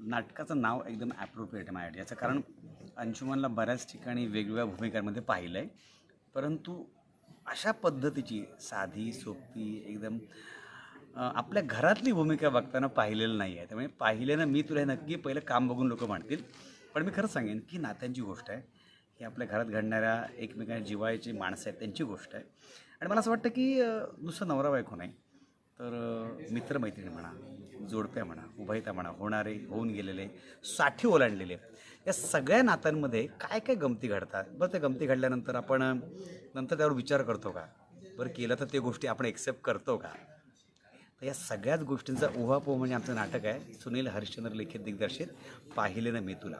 नाटकाचं नाव एकदम ॲप्रोप्रिएट आहे माझ्यासाठी याचं कारण अंशुमनला बऱ्याच ठिकाणी वेगवेगळ्या भूमिकांमध्ये पाहिलं आहे परंतु अशा पद्धतीची साधी सोपी एकदम आपल्या घरातली भूमिका बघताना पाहिलेलं नाही आहे त्यामुळे पाहिल्यानं मी तुला हे नक्की पहिलं काम बघून लोक म्हणतील. पण मी खरंच सांगेन की नात्यांची गोष्ट आहे. ही आपल्या घरात घडणाऱ्या एकमेकांच्या जिवायची माणसं आहेत त्यांची गोष्ट आहे. आणि मला असं वाटतं की नुसतं नवरा बायको नाही तर मित्रमैत्रिणी म्हणा जोडप्या म्हणा उभयता म्हणा होणारे होऊन गेलेले साठी ओलांडलेले. या सगळ्या नात्यांमध्ये काय काय गमती घडतात? बरं त्या गमती घडल्यानंतर आपण नंतर त्यावर विचार करतो का? बरं केलं तर ते गोष्टी आपण एक्सेप्ट करतो का? तर या सगळ्याच गोष्टींचा उहापोह म्हणजे आमचं नाटक आहे. सुनील हरिश्चंद्र लिखित दिग्दर्शित पाहिले ना मी तुला.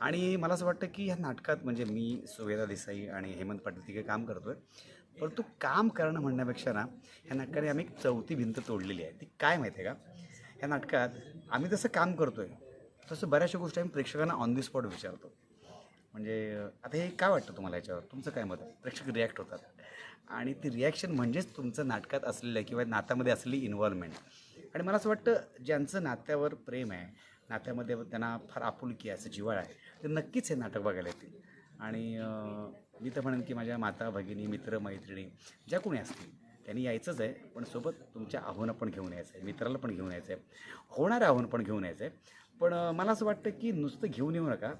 आणि मला असं वाटतं की ह्या नाटकात म्हणजे मी सुवेदा देसाई आणि हेमंत पाटील तिघे काम करतो आहे परंतु काम करणं म्हणण्यापेक्षा ना ह्या नाटकाने आम्ही एक चौथी भिंत तोडलेली आहे. ती काय माहिती आहे का? ह्या नाटकात आम्ही जसं काम करतो आहे तसं बऱ्याचशा गोष्टी आम्ही प्रेक्षकांना ऑन दी स्पॉट विचारतो. म्हणजे आता हे काय वाटतं तुम्हाला याच्यावर? तुमचं काय मत आहे? प्रेक्षक रिॲक्ट होतात. आणि ती रिॲक्शन म्हणजेच तुमचं नाटकात असलेलं किंवा नात्यामध्ये असलेली इन्व्हॉल्वमेंट आणि मला असं वाटतं ज्यांचं नात्यावर प्रेम आहे नात्यामध्ये त्यांना फार आपुलकी आहे असं जिव्हाळ आहे ते नक्कीच हे नाटक बघायला येतील. आणि मी तर म्हणेन की माझ्या माता भगिनी मित्र मैत्रिणी ज्या कोणी असतील त्यांनी यायचंच आहे पण सोबत तुमच्या आव्हानं पण घेऊन यायचं आहे मित्राला पण घेऊन यायचं आहे होणारं आव्हान पण घेऊन यायचं आहे पण मला असं वाटतं की नुसतं घेऊन येऊ नका.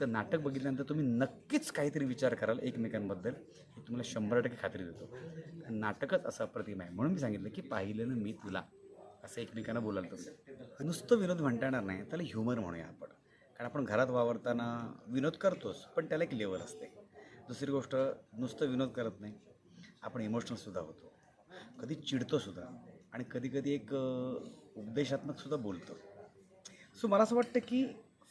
तर नाटक बघितल्यानंतर तुम्ही नक्कीच काहीतरी विचार कराल एकमेकांबद्दल. हे तुम्हाला शंभर टक्के खात्री देतो. नाटकच असा अप्रतिम आहे. म्हणून मी सांगितलं की पाहिलं ना मी तुला. असं एकमेकांना बोलाल तुम्ही नुसतं विनोद म्हणता येणार नाही त्याला ह्युमर म्हणूया आपण. कारण आपण घरात वावरताना विनोद करतोच पण त्याला एक लेवल असते. दुसरी गोष्ट नुसतं विनोद करत नाही. आपण इमोशनलसुद्धा होतो. कधी चिडतोसुद्धा आणि कधी कधी एक उपदेशात्मक सुद्धा बोलतो. सो मला असं वाटतं की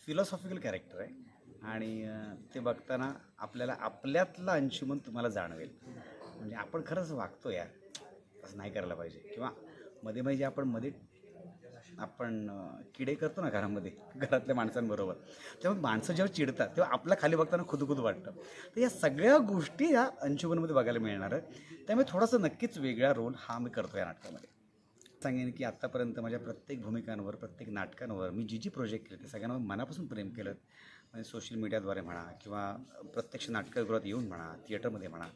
फिलॉसॉफिकल कॅरेक्टर आहे आणि ते बघताना आपल्याला आपल्यातला अंशुमन तुम्हाला जाणवेल. म्हणजे आपण खरंच वागतो यार असं नाही करायला पाहिजे. किंवा मध्ये मध्ये जे आपण मध्ये आपण किडे करतो ना घरामध्ये घरातल्या माणसांबरोबर तेव्हा माणसं जेव्हा चिडतात तेव्हा आपल्या खाली बघताना खुदखुद वाटतं. तर या सगळ्या गोष्टी या अंशुमनमध्ये बघायला मिळणार आहे त्यामुळे थोडासा नक्कीच वेगळा रोल हा मी करतो या नाटकामध्ये. सांगेन की आत्तापर्यंत माझ्या प्रत्येक भूमिकांवर प्रत्येक नाटकांवर मी जी जी प्रोजेक्ट केले ते सगळ्यांवर मनापासून प्रेम केलं. म्हणजे सोशल मीडियाद्वारे म्हणा किंवा प्रत्यक्ष नाटकगृहात येऊन म्हणा थिएटरमध्ये म्हणा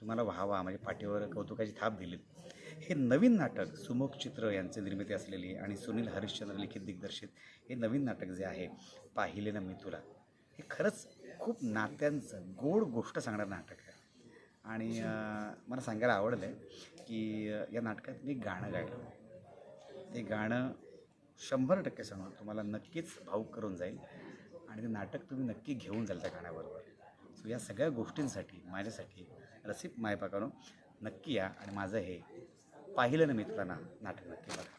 तुम्हाला व्हावा म्हणजे पाठीवर कौतुकाची थाप दिली हे नवीन नाटक सुमुख चित्र यांचे निर्मिती असलेली आणि सुनील हरिश्चंद्र लिखित दिग्दर्शित हे नवीन नाटक जे आहे पाहिले ना मी तुला. हे खरंच खूप नात्यांचं गोड गोष्ट सांगणारं नाटक आहे. आणि मला सांगायला आवडलं आहे की या नाटकात मी गाणं गायलं. ते गाणं शंभर टक्के सांगून तुम्हाला नक्कीच भाऊक करून जाईल आणि ते नाटक तुम्ही नक्की घेऊन जाल त्या गाण्याबरोबर. सो या सगळ्या गोष्टींसाठी माझ्यासाठी रसिक मायपाकानो नक्की या आणि माझं हे पाहिलं ना मित्रांना नाटक नक्की बघा.